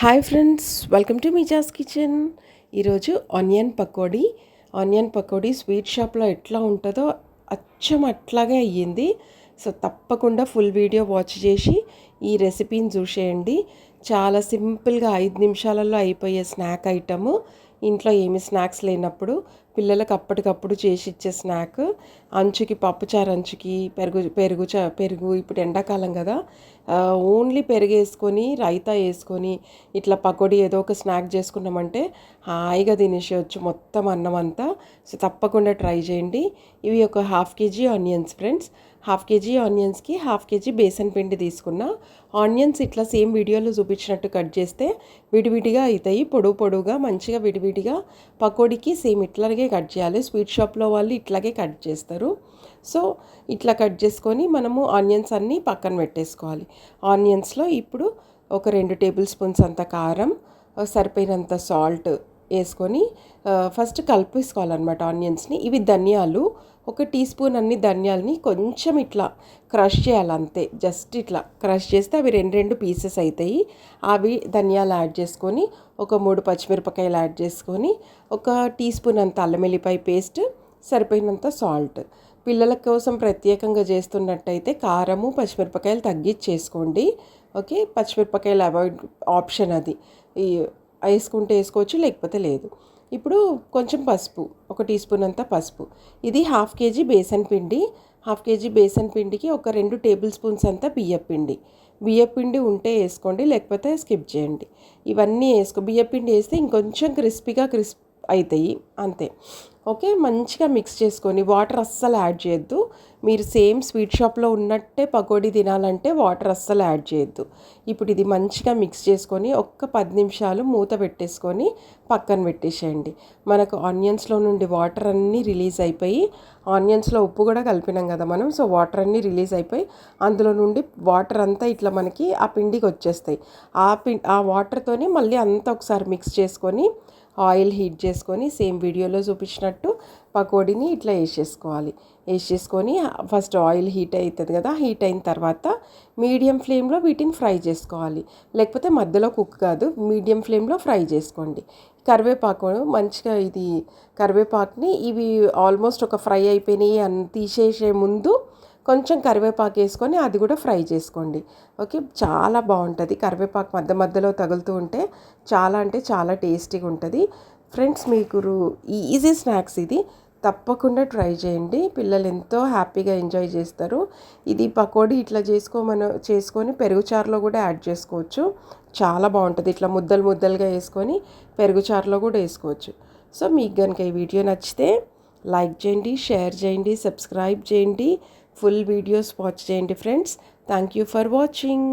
Hi friends welcome to Mija's kitchen ఈరోజు onion pakodi. Onion pakodi sweet షాప్లో ఎట్లా ఉంటుందో అచ్చం అట్లాగే అయ్యింది. సో తప్పకుండా ఫుల్ వీడియో వాచ్ చేసి ఈ రెసిపీని చూసేయండి. చాలా సింపుల్గా ఐదు నిమిషాలలో అయిపోయే స్నాక్ ఐటము. ఇంట్లో ఏమి స్నాక్స్ లేనప్పుడు పిల్లలకు అప్పటికప్పుడు చేసి ఇచ్చే స్నాక్ అంచుకి పప్పుచారు అంచుకి పెరుగు పెరుగు చ పెరుగు ఇప్పుడు ఎండాకాలం కదా. ఓన్లీ పెరుగు వేసుకొని రైతా వేసుకొని ఇట్లా పకోడీ ఏదో ఒక స్నాక్ చేసుకున్నామంటే హాయిగా తినేసేయచ్చు మొత్తం అన్నం అంతా. సో తప్పకుండా ట్రై చేయండి. ఇవి ఒక half KG onions friends. Half KG ఆనియన్స్కి half KG besan పిండి తీసుకున్న. ఆనియన్స్ ఇట్లా సేమ్ వీడియోలో చూపించినట్టు కట్ చేస్తే విడివిడిగా అవుతాయి పొడవు పొడవుగా మంచిగా విడివిడిగా. పకోడీకి సేమ్ ఇట్లాగే కట్ చేయాలి. స్వీట్ షాప్లో వాళ్ళు ఇట్లాగే కట్ చేస్తారు. సో ఇట్లా కట్ చేసుకొని మనము ఆనియన్స్ అన్నీ పక్కన పెట్టేసుకోవాలి. ఆనియన్స్లో ఇప్పుడు ఒక రెండు టేబుల్ స్పూన్స్ అంత కారం సరిపోయినంత సాల్ట్ వేసుకొని ఫస్ట్ కలిపేసుకోవాలన్నమాట ఆనియన్స్ని. ఇవి ధనియాలు ఒక టీ స్పూన్ అన్ని ధనియాలని కొంచెం ఇట్లా క్రష్ చేయాలి అంతే జస్ట్ ఇట్లా క్రష్ చేస్తే అవి రెండు రెండు పీసెస్ అవుతాయి అవి ధనియాలు యాడ్ చేసుకొని ఒక మూడు పచ్చిమిరపకాయలు యాడ్ చేసుకొని ఒక టీ స్పూన్ అంత అల్లం వెల్లిపాయ పేస్ట్ సరిపోయినంత సాల్ట్. పిల్లల కోసం ప్రత్యేకంగా చేస్తున్నట్టయితే కారము పచ్చిమిరపకాయలు తగ్గించేసుకోండి. ఓకే పచ్చిమిరపకాయలు అవాయిడ్ ఆప్షన్ అది. ఈ వేసుకుంటే వేసుకోవచ్చు లేకపోతే లేదు. ఇప్పుడు కొంచెం పసుపు ఒక టీ స్పూన్ అంతా పసుపు. ఇది హాఫ్ కేజీ బేసన్ పిండి. హాఫ్ కేజీ బేసన్ పిండికి ఒక రెండు టేబుల్ స్పూన్స్ అంతా బియ్యపిండి బియ్యపిండి ఉంటే వేసుకోండి లేకపోతే స్కిప్ చేయండి. ఇవన్నీ వేసుకో బియ్యపిండి వేస్తే ఇంకొంచెం క్రిస్పీగా క్రిస్పీ అవుతాయి అంతే. ఓకే మంచిగా మిక్స్ చేసుకొని వాటర్ అస్సలు యాడ్ చేయొద్దు. మీరు సేమ్ స్వీట్ షాప్లో ఉన్నట్టే పకోడీ తినాలంటే వాటర్ అస్సలు యాడ్ చేయొద్దు. ఇప్పుడు ఇది మంచిగా మిక్స్ చేసుకొని ఒక్క పది నిమిషాలు మూత పెట్టేసుకొని పక్కన పెట్టేసేయండి. మనకు ఆనియన్స్లో నుండి వాటర్ అన్నీ రిలీజ్ అయిపోయి ఆనియన్స్లో ఉప్పు కూడా కలిపినాం కదా మనం సో వాటర్ అన్నీ రిలీజ్ అయిపోయి అందులో నుండి వాటర్ అంతా ఇట్లా మనకి ఆ పిండికి వచ్చేస్తాయి. ఆ పి ఆ వాటర్తోనే మళ్ళీ అంతా ఒకసారి మిక్స్ చేసుకొని ఆయిల్ హీట్ చేసుకొని సేమ్ వీడియోలో చూపించినట్టు పకోడీని ఇట్లా వేసేసుకోవాలి. వేసేసుకొని ఫస్ట్ ఆయిల్ హీట్ అవుతుంది కదా హీట్ అయిన తర్వాత మీడియం ఫ్లేమ్లో వీటిని ఫ్రై చేసుకోవాలి. లేకపోతే మధ్యలో కుక్ కాదు మీడియం ఫ్లేమ్లో ఫ్రై చేసుకోండి. కరివేపాకు మంచిగా ఇది కరివేపాకుని ఇవి ఆల్మోస్ట్ ఒక ఫ్రై అయిపోయినాయి అని తీసేసే ముందు కొంచెం కరివేపాకు వేసుకొని అది కూడా ఫ్రై చేసుకోండి. ఓకే చాలా బాగుంటుంది. కరివేపాకు మధ్య మధ్యలో తగులుతూ ఉంటే చాలా అంటే చాలా టేస్టీగా ఉంటుంది. ఫ్రెండ్స్ మీకు ఈజీ స్నాక్స్ ఇది. తప్పకుండా ట్రై చేయండి. పిల్లలు ఎంతో హ్యాపీగా ఎంజాయ్ చేస్తారు. ఇది పకోడీ ఇట్లా చేసుకోమని చేసుకొని పెరుగుచారులో కూడా యాడ్ చేసుకోవచ్చు. చాలా బాగుంటుంది. ఇట్లా ముద్దలు ముద్దలుగా వేసుకొని పెరుగుచారులో కూడా వేసుకోవచ్చు. సో మీకు కనుక ఈ వీడియో నచ్చితే లైక్ చేయండి షేర్ చేయండి సబ్స్క్రైబ్ చేయండి. ఫుల్ వీడియోస్ వాచ్ చేయండి friends thank you for watching